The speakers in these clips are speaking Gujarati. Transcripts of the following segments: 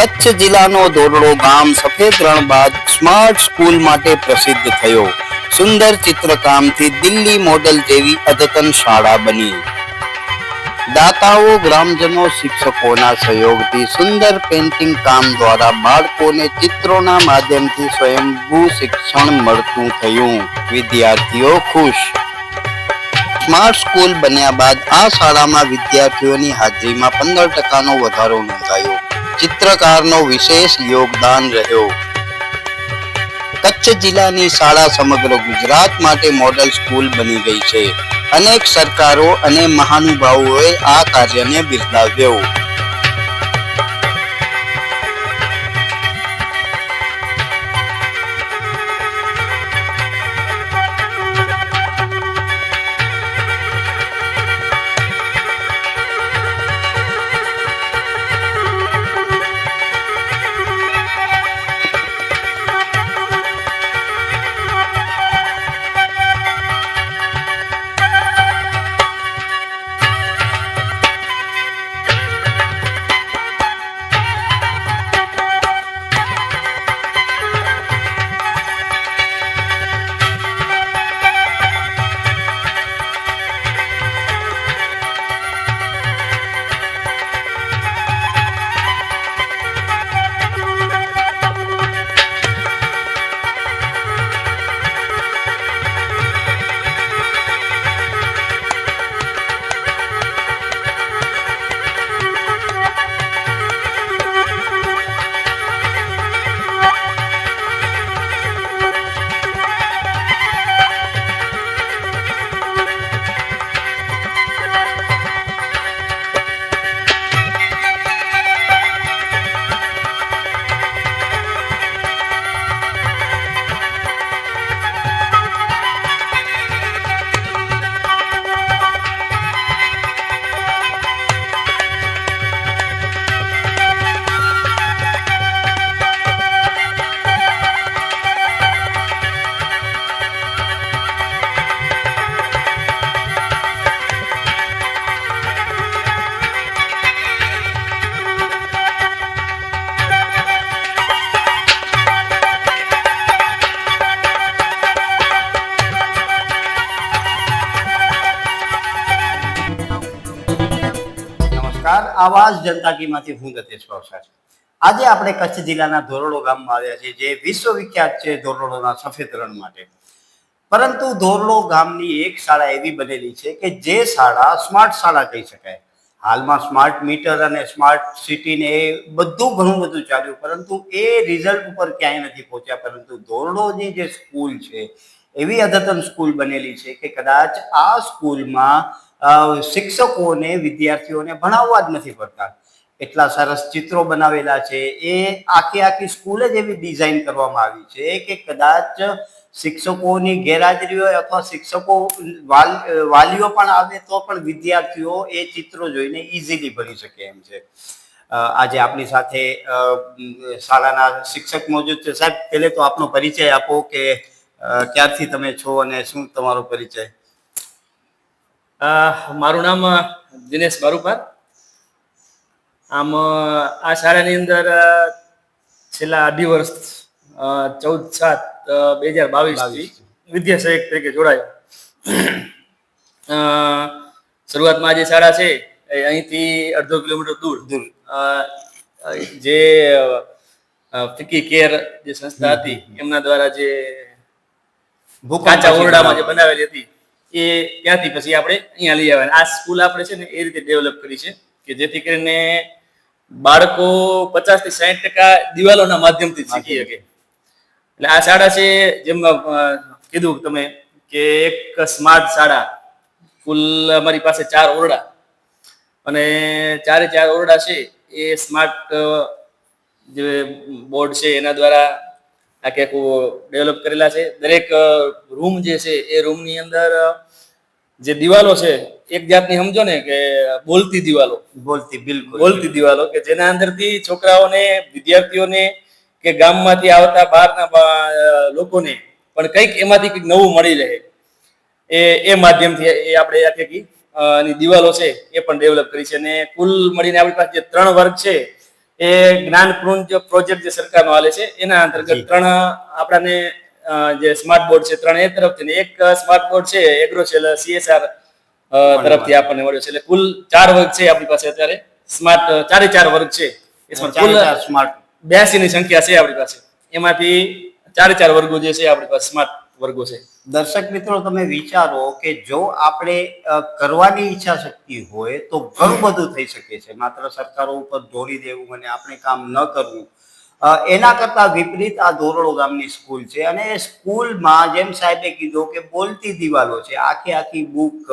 કચ્છ જિલ્લાનો દોરડો ગામ સફેદ રણ બાદ સ્માર્ટ સ્કૂલ માટે પ્રસિદ્ધ થયો. સુંદર ચિત્રકામથી દિલ્હી મોડલ જેવી અદ્યતન શાળા બની. દાતાઓ, ગ્રામજનો, શિક્ષકોના સહયોગથી સુંદર પેન્ટિંગ કામ દ્વારા બાળકોને ચિત્રોના માધ્યમથી સ્વયંભૂ શિક્ષણ મળતું થયું. વિદ્યાર્થીઓ ખુશ. સ્માર્ટ સ્કૂલ બન્યા બાદ આ શાળામાં વિદ્યાર્થીઓની હાજરીમાં પંદર ટકાનો વધારો નોંધાયો. ચિત્રકારનો વિશેષ યોગદાન રહ્યો. કચ્છ જિલ્લાની શાળા સમગ્ર ગુજરાત માટે મોડલ સ્કૂલ બની ગઈ છે. અનેક સરકારો અને મહાનુભાવોએ આ કાર્યને બિરદાવ્યો. નમસ્કાર આવાજ જનતા કીમાંથી હું દતેશ ભાવસાર આજે આપણે કચ્છ જિલ્લાના ધોરડો ગામમાં આવ્યા છીએ, જે વિશ્વવિખ્યાત છે ધોરડોના સફેદ રણ માટે. પરંતુ ધોરડો ગામની એક શાળા એવી બનેલી છે કે જે શાળા સ્માર્ટ શાળા કહી શકાય. હાલમાં સ્માર્ટ મીટર અને સ્માર્ટ સિટી ને એ બધું ઘણું બધું ચાલ્યું, પરંતુ એ રિઝલ્ટ ઉપર ક્યાંય નથી પહોંચ્યા, પરંતુ ધોરડોની જે સ્કૂલ છે, એવી અદ્યતન સ્કૂલ બનેલી છે કે કદાચ આ સ્કૂલમાં શિક્ષકોને વિદ્યાર્થીઓને ભણાવવા જ નથી પડતા. એટલા સરસ ચિત્રો બનાવેલા છે. એ આખી આખી સ્કૂલે જ એવી ડિઝાઇન કરવામાં આવી છે કે કદાચ શિક્ષકોની ગેરહાજરી હોય અથવા શિક્ષકો વાલ, વાલીઓ પણ આવે તો પણ વિદ્યાર્થીઓ એ ચિત્રો જોઈને ઇઝીલી ભણી શકે એમ છે. આજે આપણી સાથે શાળાના શિક્ષક મોજૂદ છે. સાહેબ, પહેલે તો આપનો પરિચય આપો કે ક્યારથી તમે છો અને શું તમારો પરિચય? મારું નામ દિનેશ બારુપાર. આમ આ શાળાની અંદર છેલ્લા અઢી વર્ષ ચૌદ સાત બે હજાર બાવીસ વિદ્યા સહાયક તરીકે જોડાયો. અ, શરૂઆતમાં જે શાળા છે એ અહીંથી અડધો કિલોમીટર દૂર. દૂર. જે ફિકી કેર જે સંસ્થા હતી એમના દ્વારા જે કાચા ઓરડામાં જે બનાવેલી હતી એ ત્યાંથી પછી આપણે અહીંયા લઈ આવ્યા આ સ્કૂલ આપણે છે ને એ રીતે ડેવલપ કરી છે કે જેથી કરીને બાળકો પચાસથી સાહીઠ ટકા દિવાલોના માધ્યમથી શીખી શકે. એટલે આ શાળા છે, જેમ કીધું તમે કે એક સ્માર્ટ શાળા. કુલ અમારી પાસે ચાર ઓરડા. અને ચારે ચાર ઓરડા છે, એ સ્માર્ટ જે બોર્ડ છે, એના દ્વારા આખે આખું ડેવલપ કરેલા છે. દરેક રૂમ જે છે એ રૂમની અંદર જે દિવાલો છે એક જાતની સમજો ને કે બોલતી દિવાલો. બોલતી બિલકુલ. બોલતી દિવાલો કે જેના અંદરથી છોકરાઓને વિદ્યાર્થીઓને કે ગામમાંથી આવતા બહારના લોકોને પણ કંઈક એમાંથી કંઈક નવું મળી રહે. એ એ માધ્યમથી એ આપણે આખી દિવાલો છે એ પણ ડેવલપ કરી છે. અને કુલ મળીને આપણી પાસે જે ત્રણ વર્ગ છે એ જ્ઞાન પ્રોજેક્ટ જે સરકારનો હાલે છે એના અંતર્ગત ત્રણ આપણાને જે સ્માર્ટ બોર્ડ છે ત્રણ એ તરફથી એક સ્માર્ટ બોર્ડ છે એગ્રોસેલ સીએસઆર તરફથી આપણને મળ્યો છે એટલે કુલ ચાર વર્ગ છે આપણી પાસે અત્યારે. સ્માર્ટ ચારે ચાર વર્ગ છે. કુલ સ્માર્ટ બ્યાસી ની સંખ્યા છે આપણી પાસે. એમાંથી ચારે ચાર વર્ગો જે છે આપણી પાસે સ્માર્ટ વર્ગો છે. દર્શક મિત્રો, તમે વિચારો કે જો આપણે કરવાની ઈચ્છા શક્તિ હોય તો ઘણું બધું થઈ શકે છે. માત્ર સરકારો ઉપર દોડી દેવું અને આપણે કામ ન કરવું. એના કરતા વિપરીત આ ધોરડો ગામની સ્કૂલ છે. અને એ સ્કૂલમાં જેમ સાહેબે કીધું કે બોલતી દિવાલો છે. આખી આખી બુક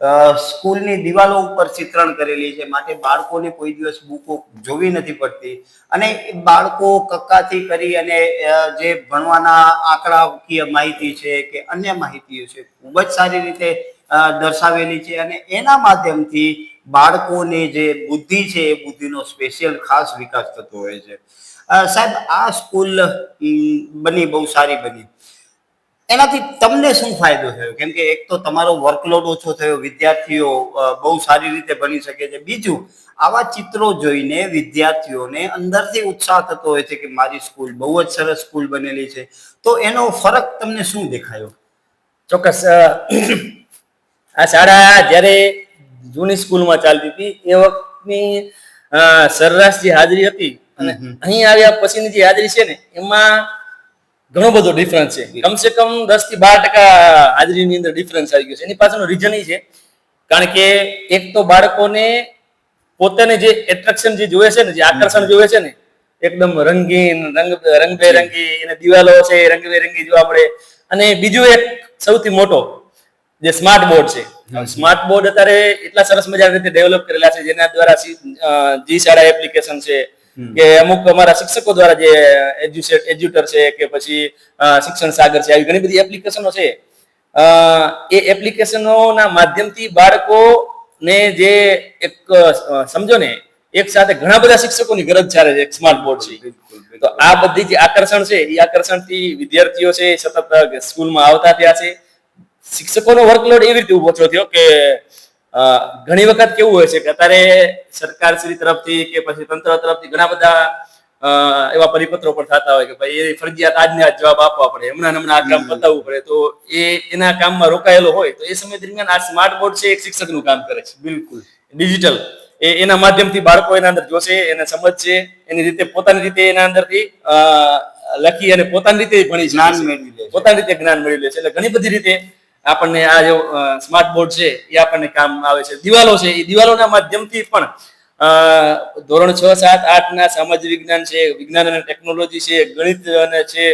સ્કૂલની દિવાલો ઉપર ચિત્રણ કરેલી છે. માટે બાળકોને કોઈ દિવસ બુકો જોવી નથી પડતી. અને બાળકો કક્કાથી કરી અને જે ભણવાના આંકડાકીય માહિતી છે કે અન્ય માહિતીઓ છે, ખૂબ જ સારી રીતે દર્શાવેલી છે. અને એના માધ્યમથી બાળકોની જે બુદ્ધિ છે, એ બુદ્ધિનો સ્પેશિયલ ખાસ વિકાસ થતો હોય છે. સાહેબ, આ સ્કૂલ બની, બહુ સારી બની. એનાથી તમને શું ફાયદો થયો? કેમ કે એક તો તમારો વર્કલોડ ઓછો થયો વિદ્યાર્થીઓ બહુ સારી રીતે ભણી શકે છે. બીજું આવા ચિત્રો જોઈને વિદ્યાર્થીઓને અંદરથી ઉત્સાહ થતો હોય છે કે મારી સ્કૂલ બહુ જ સરસ સ્કૂલ બનેલી છે. તો એનો ફરક તમને શું દેખાયો? ચોક્કસ આ શાળા જ્યારે જૂની સ્કૂલમાં ચાલતી હતી એ વખતની સરરાશ જે હાજરી હતી. અને. અહીં આવ્યા પછીની જે હાજરી છે ને એમાં ઘણો બધો ડિફરન્સ છે. કમસે કમ દસથી બાર ટકા હાજરીની અંદર ડિફરન્સ આવી ગયો છે. એની પાછળનું રીઝન એ છે. કારણ કે એક તો બાળકોને પોતાને જે એટ્રેક્શન જે જોવે છે ને જે આકર્ષણ જોવે છે ને એકદમ રંગીન રંગ રંગબેરંગી એને દિવાલો છે રંગબેરંગી જોવા મળે. અને બીજું એક સૌથી મોટો જે સ્માર્ટ બોર્ડ છે. સ્માર્ટ બોર્ડ અત્યારે એટલા સરસ મજાની રીતે ડેવલપ કરેલા છે જેના દ્વારા જી શાળા એપ્લિકેશન છે કે અમુક અમારા શિક્ષકો દ્વારા જે એજ્યુટર છે કે પછી શિક્ષણ સાગર છે આવી ઘણી બધી એપ્લિકેશનો છે. એ એપ્લિકેશનોના માધ્યમથી બાળકોને જે એક સમજો ને એક સાથે ઘણા બધા શિક્ષકોની ગરજ ચાલે છે સ્માર્ટ બોર્ડ છે. તો આ બધી જે આકર્ષણ છે એ આકર્ષણથી વિદ્યાર્થીઓ છે સતત સ્કૂલમાં આવતા થયા છે. શિક્ષકોનો વર્કલોડ એવી રીતે ઊભો થયો કે ઘણી વખત કેવું હોય છે કે અત્યારે સરકાર શ્રી તરફથી કે પછી તંત્ર તરફથી ઘણા બધા એવા પરિપત્રો પણ થતા હોય કે ભાઈ એ ફરજિયાત આજને આજ જવાબ આપવા પડે હમણાં હમણાં આ કામ પતાવવું પડે. તો એ એના કામમાં રોકાયેલો હોય તો એ સમય દરમિયાન આ સ્માર્ટ બોર્ડ છે એક શિક્ષકનું કામ કરે છે. બિલકુલ. ડિજિટલ એ એના માધ્યમથી બાળકો એના અંદર જોશે એને સમજશે એની રીતે પોતાની રીતે એના અંદરથી લખી અને પોતાની રીતે ભણી જ્ઞાન મેળવી લે પોતાની રીતે જ્ઞાન મેળવી લે છે. એટલે ઘણી બધી રીતે આપણને આ જે સ્માર્ટ બોર્ડ છે એ આપણને કામ આવે છે. દિવાલો છે એ દિવાલોના માધ્યમથી પણ ધોરણ છ સાત આઠ ના સામાજિક વિજ્ઞાન છે વિજ્ઞાન અને ટેકનોલોજી છે ગણિત અને છે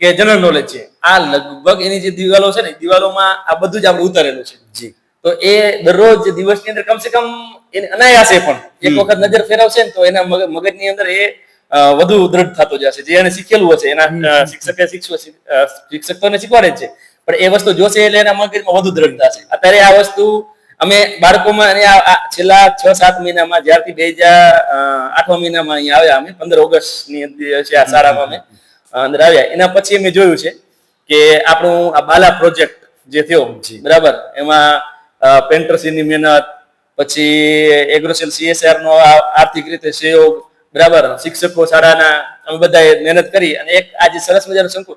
કે જનરલ નોલેજ છે. આ લગભગ એની જે દિવાલો છે ને દિવાલોમાં આ બધું જ આપણે ઉતારેલું છે. જી. તો એ દરરોજ દિવસની અંદર કમસે કમ એને અનાયાસે પણ એક વખત નજર ફેરવશે ને તો એના મગ- મગજની અંદર એ વધુ દ્રઢ થતો જશે. જે એને શીખેલું હશે એના શિક્ષકે અ, શિક્ષક તો એને શીખવાડે છે. પણ એ વસ્તુ જોશે એટલે એના મગજમાં વધુ દ્રઢતા છે. અત્યારે આ વસ્તુ અમે બાળકોમાં અને આ છેલ્લા છ સાત મહિનામાં જ્યારથી બે હજાર આઠમા મહિનામાં અહીંયા આવ્યા અમે પંદર ઓગસ્ટની છે આ શાળામાં અમે અંદર આવ્યા. એના પછી અમે જોયું છે કે આપણું આ બાલા પ્રોજેક્ટ જે થયો બરાબર? એમાં પેન્ટરસીની મહેનત પછી એગ્રોસેલ સીએસઆર નો આર્થિક રીતે સહયોગ બરાબર? શિક્ષકો શાળાના અમે બધાએ મહેનત કરી અને એક આજે સરસ મજાનું શંકુ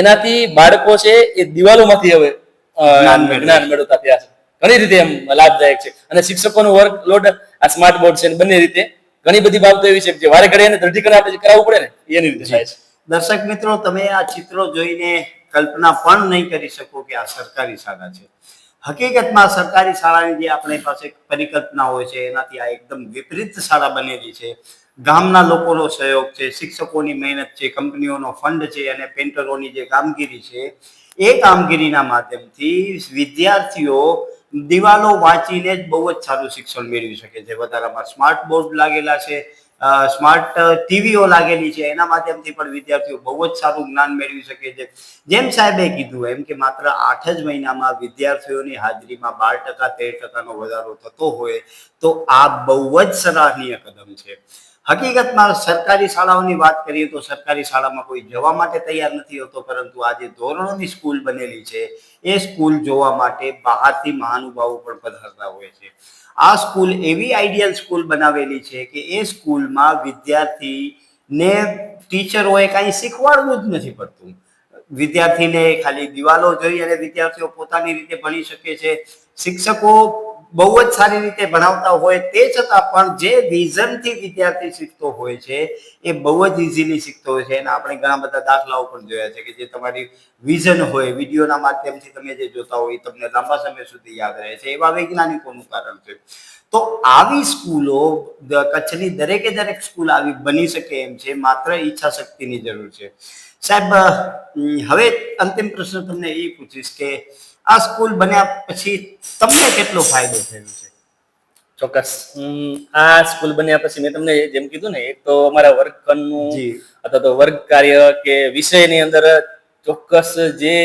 એનાથી બાળકો છે એ દિવાલોમાંથી હવે જ્ઞાન મેળવતા થયા છે. ઘણી રીતે એમ લાભદાયક છે. અને શિક્ષકોનું વર્કલોડ આ સ્માર્ટ બોર્ડ છે બંને રીતે. ઘણી બધી બાબતો એવી છે કે વારે ઘડીએ એને દ્રઢીકરણ આપણે કરાવવું પડે ને એની રીતે થાય છે. દર્શક મિત્રો તમે આ ચિત્રો જોઈને કલ્પના પણ નહીં કરી શકો કે આ સરકારી શાળા છે. હકીકતમાં સરકારી શાળાની જે આપણી પાસે પરિકલ્પના હોય છે એનાથી આ એકદમ વિપરીત શાળા બનેલી છે. ગામના લોકોનો સહયોગ છે, શિક્ષકોની મહેનત છે, કંપનીઓનો ફંડ છે અને પેન્ટરોની જે કામગીરી છે, એ કામગીરીના માધ્યમથી વિદ્યાર્થીઓ દિવાલો વાંચીને જ બહુ જ સારું શિક્ષણ મેળવી શકે છે. વધારામાં સ્માર્ટ બોર્ડ લાગેલા છે સ્માર્ટ ટીવીઓ લાગેલી છે, એના માધ્યમથી પણ વિદ્યાર્થીઓ બહુ જ સારું જ્ઞાન મેળવી શકે છે. જેમ સાહેબે કીધું એમ કે માત્ર આઠ જ મહિનામાં વિદ્યાર્થીઓની હાજરીમાં બાર ટકા, તેર ટકાનો વધારો થતો હોય, તો આ બહુ જ સરાહનીય કદમ છે. હકીકતમાં સરકારી શાળાઓની વાત કરીએ તો સરકારી શાળામાં કોઈ જવા માટે તૈયાર નથી હોતો, પરંતુ આજે ધોરણોની સ્કૂલ બનેલી છે. એ સ્કૂલ જોવા માટે બહારથી મહાનુભાવો પણ પધારતા હોય છે. આ સ્કૂલ એવી આઈડિયલ સ્કૂલ બનાવેલી છે કે એ સ્કૂલમાં વિદ્યાર્થીને ટીચરોએ કાંઈ શીખવાડવું જ નથી પડતું. વિદ્યાર્થીને ખાલી દિવાલો જોઈ અને વિદ્યાર્થીઓ પોતાની રીતે ભણી શકે છે. શિક્ષકો બહુ જ સારી રીતે ભણાવતા હોય તે છતાં પણ જે વિઝનથી વિદ્યાર્થી શીખતો હોય છે, એ બહુ જ ઇઝીલી શીખતો હોય છે. એના આપણે ઘણા બધા દાખલાઓ પણ જોયા છે કે જે તમારી વિઝન હોય વિડીયોના માધ્યમથી તમે જે જોતા હોય એ તમને લાંબા સમય સુધી યાદ રહે છે. એવા વૈજ્ઞાનિકોનું કારણ છે. તો આવી સ્કૂલો કચ્છની દરેકે દરેક સ્કૂલ આવી બની શકે એમ છે, માત્ર ઈચ્છા શક્તિની જરૂર છે. સાહેબ હવે અંતિમ પ્રશ્ન તમને એ પૂછીશ કે આ સ્કૂલ બન્યા પછી તમને કેટલો ફાયદો થયો છે? ચોક્કસ. આ સ્કૂલ બન્યા પછી મેં તમને જેમ કીધું ને એક તો અમારા વર્ગખંડનું જી. અથવા તો વર્ગ કાર્ય કે વિષયની અંદર ચોક્કસ જે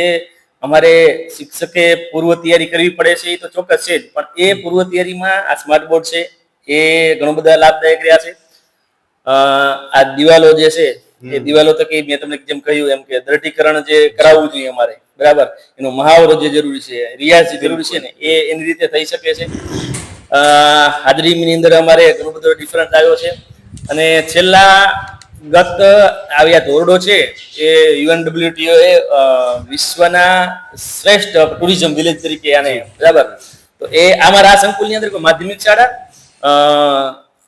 અમારે શિક્ષકે પૂર્વ તૈયારી કરવી પડે છે એ તો ચોક્કસ છે જ પણ એ પૂર્વ તૈયારીમાં આ સ્માર્ટ બોર્ડ છે એ ઘણું બધા લાભદાયક રહ્યા છે. આ દિવાલો જે છે એ દિવાલો તો કે મેં તમને જેમ કહ્યું એમ કે દ્રઢીકરણ જે કરાવવું જોઈએ અમારે બરાબર? એનો મહાવરો જે જરૂરી છે રિયાઝ જરૂરી છે ને એ એની રીતે થઈ શકે છે. હાજરીની અંદર અમારે ઘણો બધો ડિફરન્સ આવ્યો છે. અને છેલ્લા ગત આવ્યા ધોરડો છે એ યુએનડબ્લ્યુટીઓ એ વિશ્વના શ્રેષ્ઠ ટુરિઝમ વિલેજ તરીકે આને બરાબર? તો એ અમારા આ સંકુલની અંદર માધ્યમિક શાળા?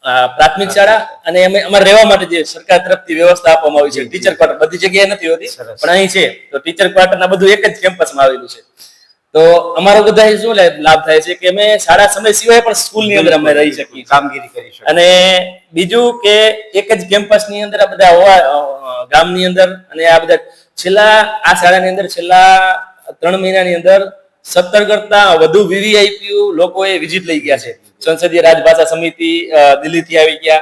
પ્રાથમિક શાળા અને અમે અમારે રહેવા માટે જે સરકાર તરફથી વ્યવસ્થા આપવામાં આવી છે ટીચર ક્વાર્ટર બધી જગ્યાએ નથી હોતી પણ અહીં છે. તો ટીચર ક્વાર્ટરના બધું એક જ કેમ્પસમાં આવેલું છે. તો અમારો બધા શું લાભ થાય છે કે અમે શાળા સમય સિવાય પણ સ્કૂલની અંદર અમે રહી શકીએ કામગીરી કરી શકીએ. અને બીજું કે એક જ કેમ્પસની અંદર આ બધા હોવા ગામની અંદર અને આ બધા છેલ્લા આ શાળાની અંદર છેલ્લા ત્રણ મહિનાની અંદર સત્તર કરતા વધુ વીવીઆઈપીયુ લોકોએ વિઝિટ લઈ ગયા છે. સંસદીય રાજભાષા સમિતિ દિલ્હીથી આવી ગયા.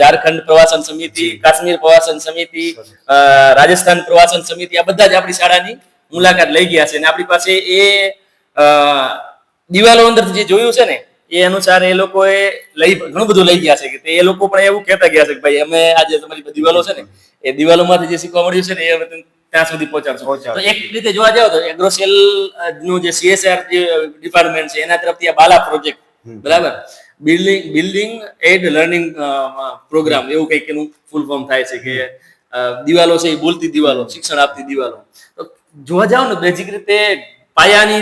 ઝારખંડ પ્રવાસન સમિતિ કાશ્મીર પ્રવાસન સમિતિ રાજસ્થાન પ્રવાસન સમિતિ આ બધા જ આપણી શાળાની મુલાકાત લઈ ગયા છે. અને આપણી પાસે એ દિવાલો અંદર જે જોયું છે ને એ અનુસાર એ લોકોએ લઈ ઘણું બધું લઈ ગયા છે કે એ લોકો પણ એવું કહેતા ગયા છે કે ભાઈ અમે આજે તમારી દિવાલો છે ને એ દિવાલોમાંથી જે શીખવા મળ્યું છે ને એ અમે ત્યાં સુધી પહોંચાડશો. પહોંચાડશું. તો એક રીતે જોવા જાવ તો એગ્રોસેલનું જે સીએસઆર જે ડિપાર્ટમેન્ટ છે એના તરફથી આ બાલા પ્રોજેક્ટ બરાબર? Building building aid learning programme એવું કંઈક એનું ફૂલ ફોર્મ થાય છે કે દિવાલો છે એ બોલતી દિવાલો શિક્ષણ આપતી દિવાલો. તો જોવા જાવ ને બેઝિક રીતે પાયાની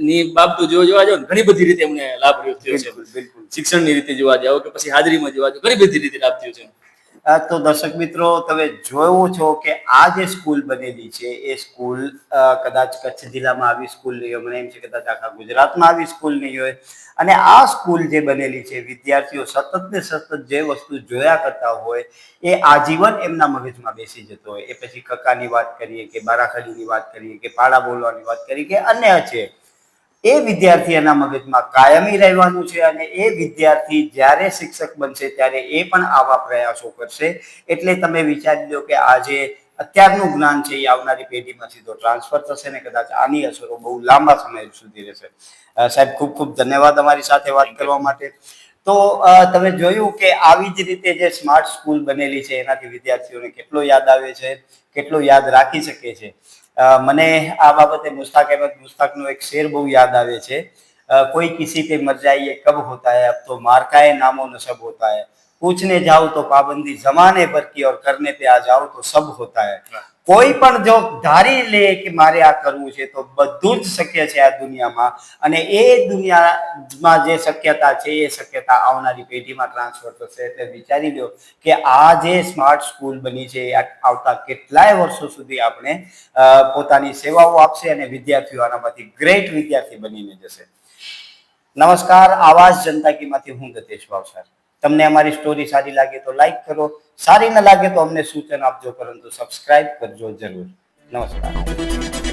ની બાબતો જોવા જોવા જાવ ઘણી બધી રીતે એમને લાભ રહ્યો થયો છે. બિલકુલ. શિક્ષણની રીતે જોવા જાવ કે પછી હાજરીમાં જોવા જાવ ઘણી બધી રીતે લાભ થયો છે તો દર્શક મિત્રો, તમે જોયું છો કે આ જે સ્કૂલ બનેલી છે, એ સ્કૂલ કદાચ કચ્છ જિલ્લામાં આવી સ્કૂલ નહીં હોય, મને એમ છે કદાચ આખા ગુજરાતમાં આવી સ્કૂલ નહીં હોય. અને આ સ્કૂલ જે બનેલી છે, વિદ્યાર્થીઓ સતત ને સતત જે વસ્તુ જોયા કરતા હોય, એ આજીવન એમના મગજમાં બેસી જતો હોય. એ પછી કક્કાની વાત કરીએ કે બારાખડીની વાત કરીએ કે પાડા બોલવાની વાત કરીએ કે અન્ય છે. એ વિદ્યાર્થી એના મગજમાં કાયમી રહેવાનું છે અને એ વિદ્યાર્થી જ્યારે શિક્ષક બનશે ત્યારે એ પણ આવા પ્રયાસો કરશે. એટલે તમે વિચારી લો કે આજે અત્યારનું જ્ઞાન છે એ આવનારી પેઢીમાં સીધો ટ્રાન્સફર થશે ને કદાચ આની અસરો બહુ લાંબા સમય સુધી રહેશે. સાહેબ ખૂબ ખૂબ ધન્યવાદ અમારી સાથે વાત કરવા માટે. તો તમે જોયું કે આવી જ રીતે જે સ્માર્ટ સ્કૂલ બનેલી છે એનાથી વિદ્યાર્થીઓને કેટલો યાદ આવે છે કેટલો યાદ રાખી શકે છે. મને આ બાબતે મુસ્તાક અહેમદ મુસ્તાકનો એક શેર બહુ યાદ આવે છે અ, કોઈ કિસી पे मर जाइए कब होता है अब तो मार्काए नामो नसब होता है पूछने जाओ तो पाबंदी जमाने भर की और करने पे आ जाओ તો સબ હોતા હૈ કોઈ પણ જો ધારી લે કે મારે આ કરવું છે, તો બધું જ શક્ય છે આ દુનિયામાં. અને એ દુનિયામાં જે શક્યતા છે, એ શક્યતા આવનારી પેઢીમાં ટ્રાન્સફર થશે. એટલે વિચારી લો કે આ જે સ્માર્ટ સ્કૂલ બની છે આવતા કેટલાય વર્ષો સુધી આપણે પોતાની સેવાઓ આપશે અને વિદ્યાર્થીઓ આનામાંથી ગ્રેટ વિદ્યાર્થી બનીને જશે. નમસ્કાર, આવાજ જનતા કીમાંથી હું ગતેશ ભાવસાર તમને અમારી સ્ટોરી સારી લાગે તો લાઈક કરો, સારી ન લાગે તો અમને સૂચન આપજો, પરંતુ સબસ્ક્રાઇબ કરજો જરૂર. નમસ્કાર.